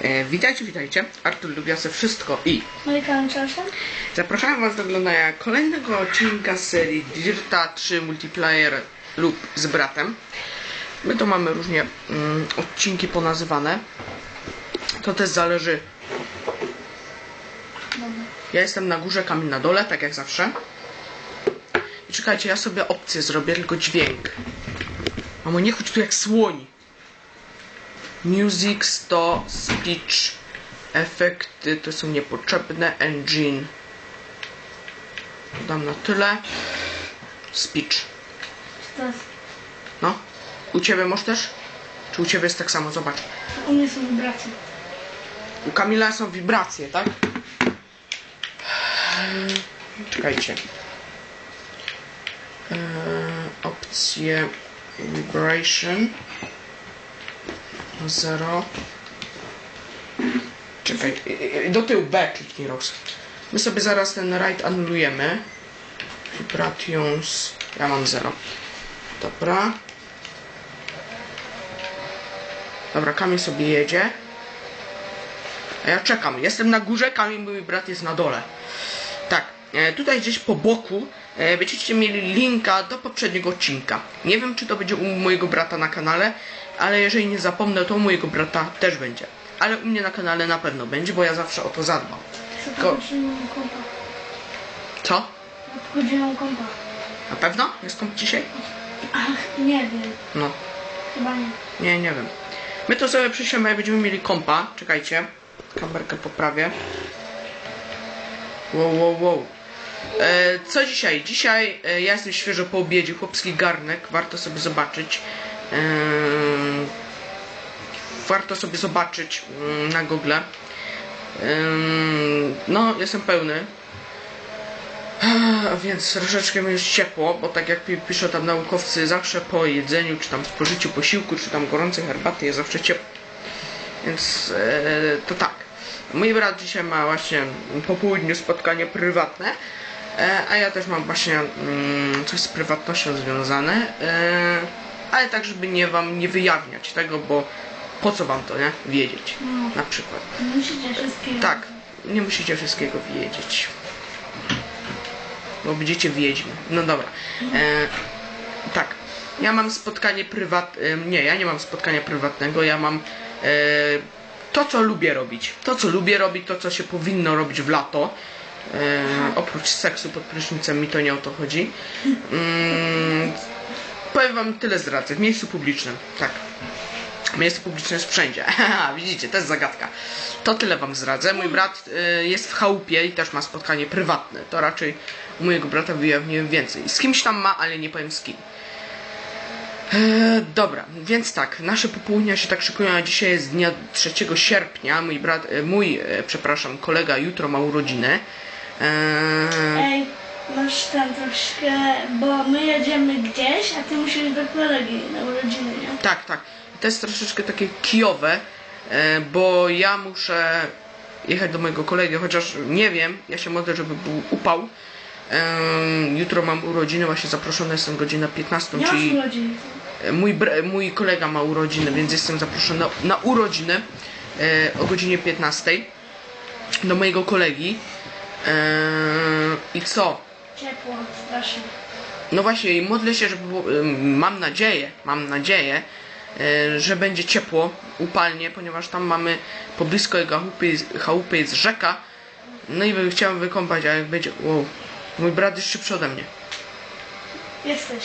E, witajcie, witajcie. Artur Lubiasy Wszystko i Monika Czasem? zapraszam Was do oglądania kolejnego odcinka z serii Dirta 3 Multiplayer lub z bratem. My to mamy różnie mm, odcinki ponazywane. To też zależy. Ja jestem na górze, Kamil na dole, tak jak zawsze. I czekajcie, ja sobie opcję zrobię, tylko dźwięk. Mamo, nie chodź tu jak słoń. Music 100, speech, efekty to są niepotrzebne, engine. Dam na tyle. Speech. To No. U ciebie masz też? Czy u ciebie jest tak samo? Zobacz. u mnie są wibracje. U Kamila są wibracje, tak? Czekajcie. Eee, opcje vibration. Zero. Czekaj, i- i- do tyłu B kliknij Rose. My sobie zaraz ten right anulujemy. Vibrations. Ja mam zero. Dobra. Dobra, Kamil sobie jedzie. A ja czekam. Jestem na górze, Kamil, mój brat jest na dole. Tak, e, tutaj gdzieś po boku e, będziecie mieli linka do poprzedniego odcinka. Nie wiem, czy to będzie u mojego brata na kanale, ale jeżeli nie zapomnę, to u mojego brata też będzie. Ale u mnie na kanale na pewno będzie, bo ja zawsze o to zadbam. Co Ko- to godziną kompa? Co? Pod godziną kompa. Na pewno? Jest komp dzisiaj? Ach, nie wiem. No. Chyba nie. Nie, nie wiem. My to sobie przyślemy, jak będziemy mieli kompa. Czekajcie. Kamerkę poprawię. Wow, wow, wow. E, co dzisiaj? Dzisiaj e, ja jestem świeżo po obiedzie. Chłopski garnek. Warto sobie zobaczyć. Warto sobie zobaczyć na Google. No, jestem pełny. Więc troszeczkę mi już ciepło, bo tak jak pi- piszą tam naukowcy, zawsze po jedzeniu, czy tam spożyciu posiłku, czy tam gorącej herbaty jest zawsze ciepło. Więc e, to tak. Mój brat dzisiaj ma właśnie po południu spotkanie prywatne, e, a ja też mam właśnie mm, coś z prywatnością związane, e, ale tak, żeby nie wam nie wyjawniać tego, bo po co wam to, nie? Wiedzieć. No. Na przykład. Musicie wszystkiego. Tak, nie musicie wszystkiego wiedzieć. Bo będziecie wiedźmy. No dobra. E, tak. Ja mam spotkanie prywatne. Nie, ja nie mam spotkania prywatnego. Ja mam e, to, co lubię robić. To, co lubię robić, to, co się powinno robić w lato. E, oprócz seksu pod prysznicem mi to nie o to chodzi. Mm, powiem wam tyle zdradzę. W miejscu publicznym. Tak. Miejsce publiczne jest wszędzie. Widzicie, to jest zagadka. To tyle wam zdradzę. Mój brat y, jest w chałupie i też ma spotkanie prywatne. To raczej u mojego brata wyjawniłem więcej. Z kimś tam ma, ale nie powiem z kim. E, dobra, więc tak, nasze popołudnia się tak szykują, a dzisiaj jest dnia 3 sierpnia. Mój brat, e, mój, e, przepraszam, kolega jutro ma urodziny. E, Ej, masz tam troszkę, bo my jedziemy gdzieś, a ty musisz do kolegi na urodziny, nie? Tak, tak. To jest troszeczkę takie kijowe, e, bo ja muszę jechać do mojego kolegi, chociaż nie wiem, ja się modlę, żeby był upał. Em, Jutro mam urodziny, właśnie zaproszony jestem godzina 15, Nie masz czyli urodziny. mój, br- mój kolega ma urodziny, więc jestem zaproszony na, na urodziny e, o godzinie 15 do mojego kolegi. E, I co? Ciepło, strasznie. No właśnie, i modlę się, ym, mam nadzieję, mam nadzieję, e, że będzie ciepło, upalnie, ponieważ tam mamy poblisko jego chałupy, chałupy jest rzeka. No i chciałem wykąpać, a jak będzie. Wow, mój brat jest szybszy ode mnie. Jesteś.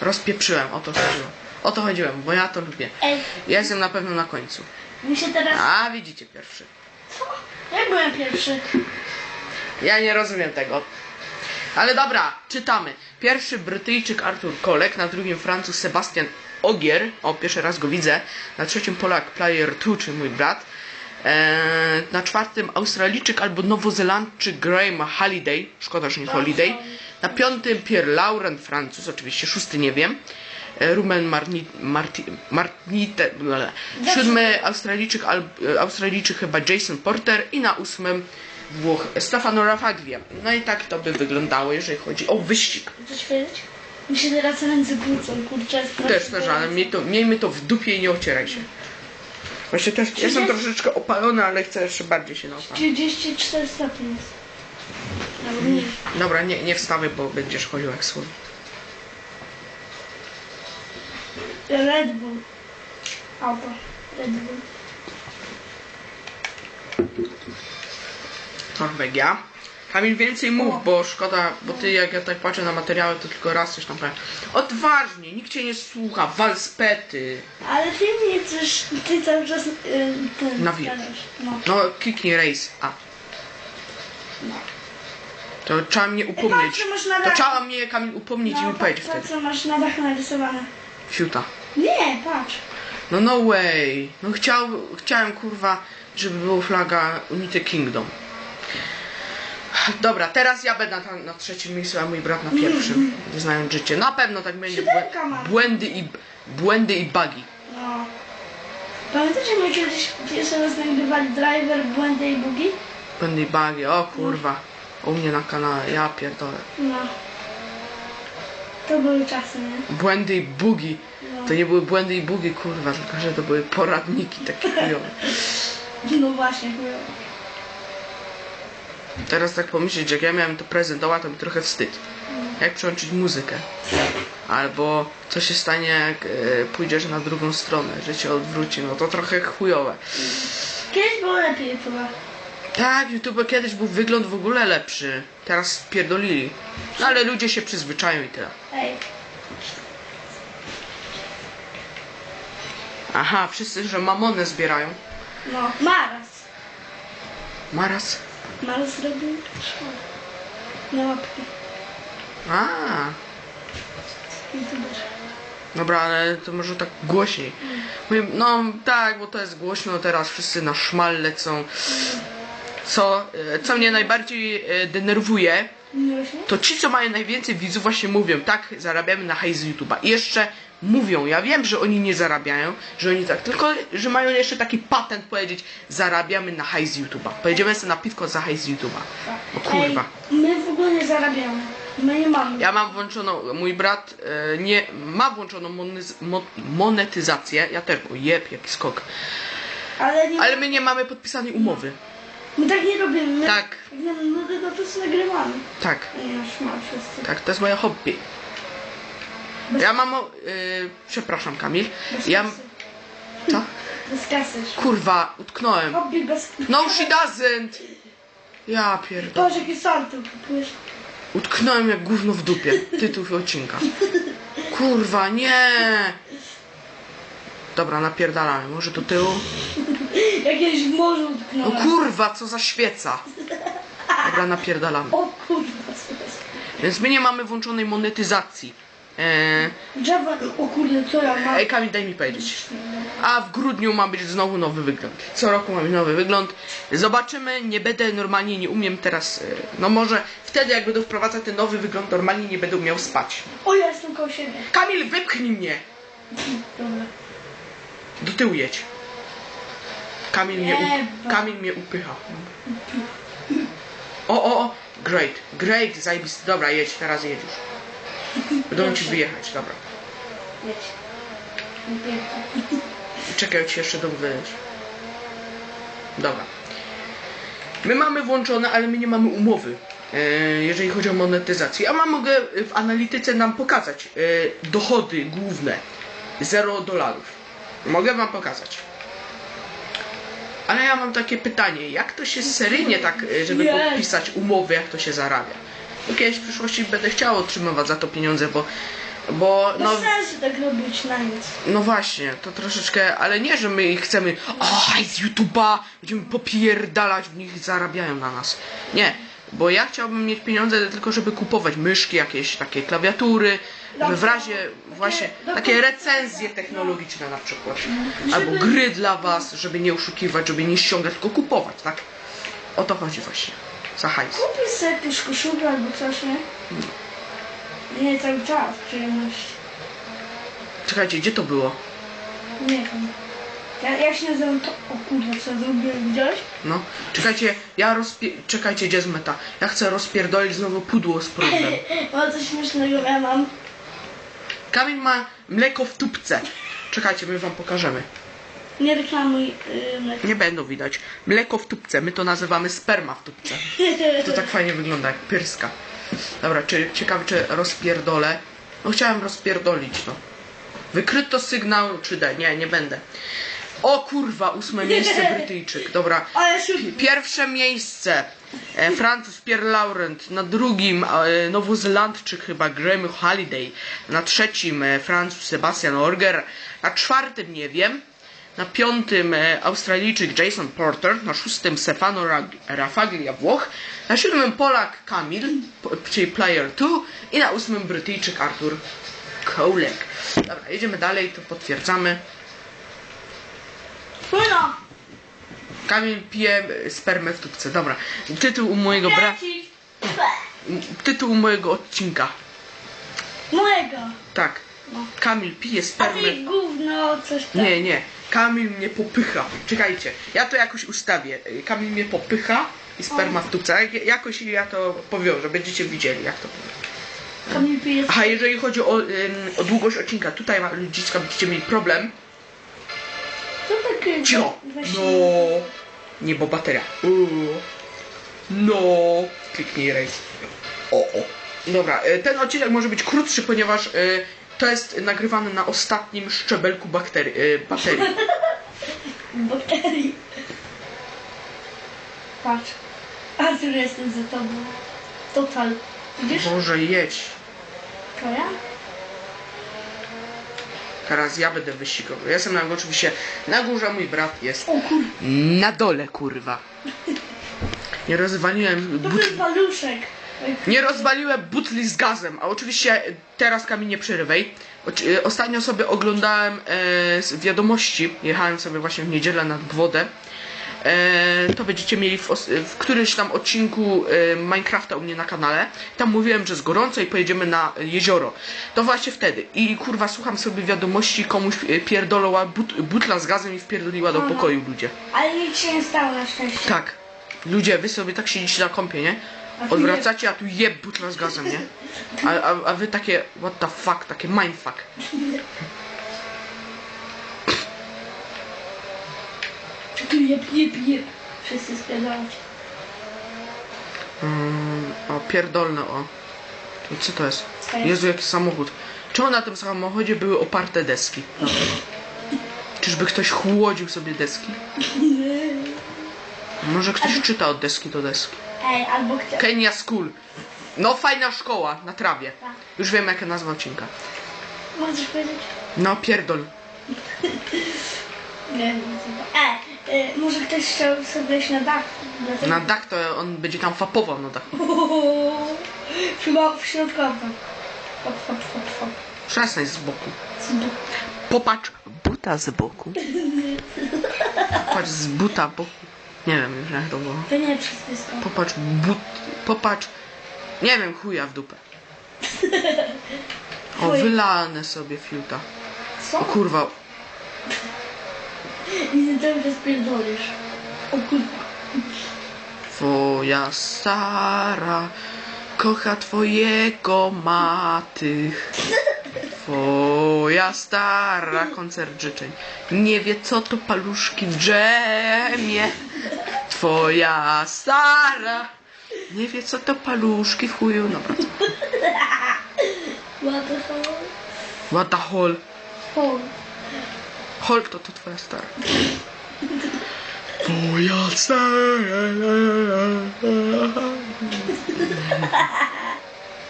Rozpieprzyłem, o to chodziło. O to chodziłem, bo ja to lubię. Ej, Ja jestem na pewno na końcu. mi się teraz... A widzicie pierwszy. Co? Ja byłem pierwszy. Ja nie rozumiem tego. Ale dobra, czytamy. Pierwszy Brytyjczyk Arthur Kolek, na drugim Francuz Sebastian Ogier, o pierwszy raz go widzę, na trzecim Polak Player 2, czyli mój brat, eee, na czwartym Australijczyk albo Nowozelandczyk Graham Halliday, szkoda, że nie Holiday, na piątym Pierre Laurent Francuz, oczywiście szósty nie wiem, e, Rumen Marni, Marti, Martite, blele. siódmy Australijczyk, al, e, Australijczyk chyba Jason Porter i na ósmym Włoch Stefano Rafaglia. No i tak to by wyglądało, jeżeli chodzi o wyścig. Chcesz wiedzieć? Mi się teraz ręce kłócą, kurczę. Też, też, ale miej to, miejmy to w dupie i nie ocieraj się. Właśnie też jestem 30? troszeczkę opalony, ale chcę jeszcze bardziej się naopalić. 34 stopnie jest. Albo mniej. Dobra, nie, nie wstawaj, bo będziesz chodził jak słon. Red Bull. Auto. Red Bull. Norwegia. Kamil, więcej mów, bo szkoda, bo ty jak ja tak patrzę na materiały, to tylko raz coś tam powiem. Odważnie, nikt cię nie słucha, wal z pety. Ale ty nie chcesz, ty cały czas y, ten, Nawijać. gadasz. No, No, kliknij race A. no. To trzeba mnie upomnieć. To dach. trzeba mnie, Kamil, upomnieć i no mi powiedzieć patrz, wtedy. co masz na dach narysowane. Fiuta. Nie, patrz. No no way. No chciał, chciałem kurwa, żeby była flaga Unity Kingdom. Dobra, teraz ja będę na, na trzecim miejscu, a mój brat na pierwszym. Nie znając życie. Na pewno tak będzie. Siódemka Błę-. Błędy i błędy i bugi. No. Pamiętacie, my kiedyś pierwszy raz nagrywali driver, błędy i bugi? Błędy i bugi. O kurwa. U mnie na kanale. Ja pierdolę. No. To były czasy, nie? Błędy i bugi. No, To nie były błędy i bugi, kurwa, tylko że to były poradniki takie chujowe. no właśnie, chujowo. Teraz tak pomyśleć, jak ja miałem to prezentować, to mi trochę wstyd. Jak przełączyć muzykę? Albo co się stanie, jak e, pójdziesz na drugą stronę, że cię odwróci, no to trochę chujowe. Kiedyś było lepiej chyba. Tak, YouTube kiedyś był wygląd w ogóle lepszy. Teraz spierdolili. No ale ludzie się przyzwyczają i tyle. Ej, Aha, wszyscy, że mamonę zbierają. no, Maras. Maras. Maras robił szkołę. Na łapki. A, YouTuber. dobra, ale to może tak głośniej. No tak, bo to jest głośno teraz, wszyscy na szmal lecą. Co, e, co mnie najbardziej e, denerwuje, to ci, co mają najwięcej widzów, właśnie mówią, tak, zarabiamy na hajs z YouTube'a. I jeszcze mówią, ja wiem, że oni nie zarabiają, że oni tak, tylko, że mają jeszcze taki patent powiedzieć, zarabiamy na hajs z YouTube'a. Pojedziemy sobie na piwko za hajs z YouTube'a. O kurwa. Ej, my w ogóle nie zarabiamy. My nie mamy. Ja mam włączoną, mój brat e, nie ma włączoną mo, monetyzację, ja też, o jeb, jaki skok. Ale nie, Ale my nie mamy podpisanej umowy. my tak nie robimy. My, Tak. Nam nudy, no to nagrywamy. Tak, Nie, już mam wszyscy. tak, to jest moje hobby. Ja mam, o- e, przepraszam Kamil, ja, co? Kurwa, utknąłem. Hobby bez No she doesn't! Ja pierdolę. Boże, jaki sortu kupujesz. Utknąłem jak gówno w dupie. Tytuł odcinka. Kurwa, nie! Dobra, napierdalamy. Może do tyłu? Jakieś w morzu No utknąłem. kurwa, co za świeca! Dobra, napierdalamy. O kurwa, co to jest? Więc my nie mamy włączonej monetyzacji. Eee, Drzewo, o kurde, co ja mam? ej, Kamil, daj mi powiedzieć. A w grudniu ma być znowu nowy wygląd. Co roku mamy nowy wygląd. Zobaczymy, nie będę normalnie, nie umiem teraz. e, No może wtedy, jak będę wprowadzać ten nowy wygląd, normalnie nie będę umiał spać. O, ja jestem koło siebie. Kamil, wypchnij mnie! Dobra. Do tyłu jedź. Kamil mnie, Nie, u... Kamil mnie upycha. O, o, o! Great, great, zajebisty. Dobra, jedź, teraz jedź już. Będę ci wyjechać, dobra. Czekaj, ci jeszcze do wyjść. Dobra. My mamy włączone, ale my nie mamy umowy, e, jeżeli chodzi o monetyzację. Ja mam, mogę w analityce nam pokazać e, dochody główne. 0 dolarów. Mogę wam pokazać. Ale ja mam takie pytanie, jak to się seryjnie tak, e, żeby podpisać umowy, jak to się zarabia? Kiedyś w przyszłości będę chciał otrzymywać za to pieniądze, bo, bo Bez no, sensu tak robić na nic. no właśnie, to troszeczkę, ale nie, że my chcemy, o, z YouTube'a, będziemy popierdalać, w nich zarabiają na nas. Nie, bo ja chciałbym mieć pieniądze tylko, żeby kupować myszki, jakieś takie klawiatury, żeby w razie właśnie takie recenzje technologiczne na przykład. Albo gry dla was, żeby nie oszukiwać, żeby nie ściągać, tylko kupować, tak? O to chodzi właśnie. Za hajs. Kupisz sobie jakąś koszulkę albo coś, nie? Nie, cały czas przyjemność. Czekajcie, gdzie to było? Nie wiem. Ja, jak się nazywam to... O kurde, co zrobiłem, widziałeś? No, czekajcie, ja rozpie... Czekajcie, gdzie jest meta? Ja chcę rozpierdolić znowu pudło z prądem. O, coś śmiesznego ja mam. Kamil ma mleko w tubce. Czekajcie, my wam pokażemy. Nie reklamuj yy, mleka. Nie będą widać. Mleko w tubce, my to nazywamy sperma w tubce. To tak fajnie wygląda, jak pyrska. Dobra, czy, ciekawe czy rozpierdolę? No chciałem rozpierdolić, no. Wykryto sygnał 3D. Nie, nie będę. O kurwa, ósme miejsce Brytyjczyk. Dobra. Ale Pierwsze miejsce e, Francuz Pierre Laurent, na drugim e, Nowozelandczyk chyba Graham Holiday, na trzecim e, Francuz Sebastian Orger, na czwartym nie wiem, na piątym e, Australijczyk Jason Porter, na szóstym Stefano Rafaglia Włoch, na siódmym Polak Kamil, czyli Player 2 i na ósmym Brytyjczyk Artur Kolek. Dobra, jedziemy dalej, to potwierdzamy. Płyno. Kamil pije e, spermę w tubce. Dobra. Tytuł mojego. Lecić. Tytuł mojego odcinka. Mojego. Tak. Kamil pije spermę. ty gówno, coś tam. Nie, nie. Kamil mnie popycha. Czekajcie. Ja to jakoś ustawię. Kamil mnie popycha i sperma w tubce. Jak- Jakoś ja to powiążę. Będziecie widzieli jak to powiem. Kamil pije Aha, jeżeli chodzi o, ym, o długość odcinka, tutaj ma ludziska będziecie mieli problem. To takie... Cicho! No. Nie, bo bateria. Uuu. No. Kliknij rejs. O, o. Dobra, e, ten odcinek może być krótszy, ponieważ e, to jest nagrywane na ostatnim szczebelku bakterii, e, baterii. Bakterii. Patrz. Artur, jestem za tobą. Total. Widzisz? Boże, jedź. To ja? Teraz ja będę wyścigowy. Ja jestem na górze, oczywiście na górze, mój brat jest O kur... na dole, kurwa. Nie rozwaliłem To ten paluszek. Nie rozwaliłem butli z gazem, a oczywiście teraz Kamil nie przerywaj. E, Ostatnio sobie oglądałem e, z wiadomości, jechałem sobie właśnie w niedzielę nad wodę. E, to będziecie mieli w, os- w którymś tam odcinku e, Minecrafta u mnie na kanale. Tam mówiłem, że jest gorąco i pojedziemy na jezioro. To właśnie wtedy. I kurwa słucham sobie wiadomości, komuś e, pierdolała but, butla z gazem i wpierdoliła do pokoju ludzie. Ale nic się nie stało na szczęście. Tak. Ludzie, wy sobie tak siedzicie na kąpie, nie? Odwracacie, a tu jeb butla z gazem, nie? A, a, a wy takie, what the fuck, takie mindfuck. Tu jeb, jeb, jeb. Wszyscy spierdalać. Mm, o, pierdolne, o. To Co to jest? Jezu, jaki samochód. Czemu na tym samochodzie były oparte deski? Czyżby ktoś chłodził sobie deski? Może ktoś czyta od deski do deski. Ej, albo. Kenya School. No, fajna szkoła, na trawie. Tak. Już wiem, jaka nazwa odcinka. Możesz powiedzieć? No, pierdol. Nie E, e, może ktoś chciał sobie wejść na dach. Dlatego... Na dach to on będzie tam fapował na dachu. Chyba w środku hop, hop. Przestań z boku. Z boku. Popatrz buta z boku. Popatrz z buta boku. Nie wiem już jak to było. To nie dysko. Popatrz but... Popatrz... Nie wiem, chuja w dupę. O, Chuj. wylane sobie fiuta. O Co? kurwa. Nie dobrze spierdolisz. O kurwa. Twoja stara kocha twojego matych. Twoja stara koncert życzeń. Nie wie co to paluszki w dżemie. Twoja stara nie wie co to paluszki w chuju. Dobra. What the hell? What the hell? Hol. Hulk to to twoja stara. Twoja stara.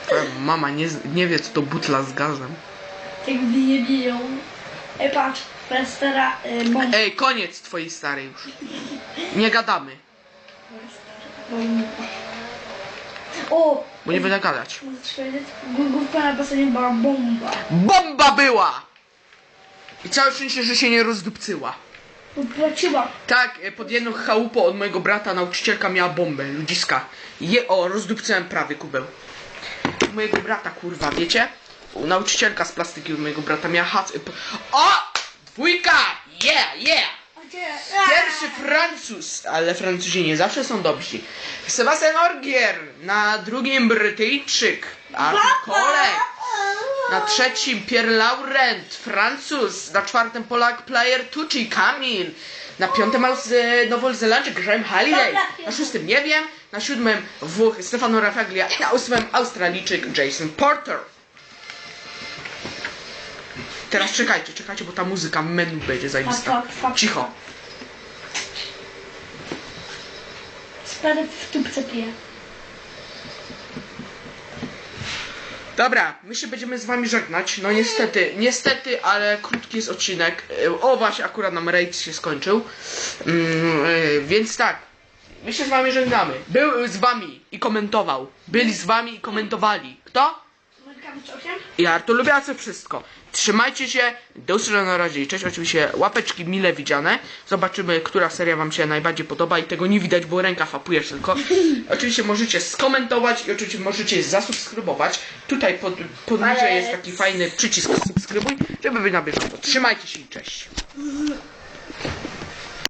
Twoja mama nie, nie wie co to butla z gazem. Jakby nie biją. Ej, patrz. Stara y, bomba. Ej, koniec twojej starej już. Nie gadamy. O! bo nie będę gadać. Powiedzieć? Główka na basenie była bomba. Bomba była! I całe szczęście, że się nie rozdupcyła. Popłaciła. Tak, e, pod jedną chałupą od mojego brata nauczycielka miała bombę, ludziska. Je, o, rozdupcyłem prawie kubeł. Mojego brata, kurwa, wiecie? Nauczycielka z plastyki u mojego brata miała hac... O! Dwójka! Yeah, yeah! Pierwszy Francuz, ale Francuzi nie zawsze są dobrzy. Sebastian Orgier, na drugim Brytyjczyk, Artur Kolek, Na trzecim Pierre Laurent, Francuz. Na czwartym Polak player Tucci, Kamil. Na piątym Aus- e, Nowozelandczyk Graham Halliday. Na szóstym nie wiem. Na siódmym Włoch Stefano Rafaglia. I na ósmym Australijczyk Jason Porter. Teraz czekajcie, czekajcie, bo ta muzyka menu będzie zajebista. Fuck, fuck, fuck. Cicho. Sparę w tubce piję. Dobra, my się będziemy z wami żegnać. No niestety, niestety, ale krótki jest odcinek. O właśnie, akurat nam raid się skończył. Mm, e, więc tak, my się z wami żegnamy. Był z wami i komentował. Byli z wami i komentowali. Kto? I Artur Lubiacy wszystko. Trzymajcie się, do usłyszenia na razie i cześć. Oczywiście łapeczki mile widziane. Zobaczymy, która seria wam się najbardziej podoba i tego nie widać, bo ręka fapuje tylko. Oczywiście możecie skomentować i oczywiście możecie zasubskrybować. Tutaj pod, poniżej jest taki fajny przycisk subskrybuj, żeby być na bieżąco. Trzymajcie się i cześć.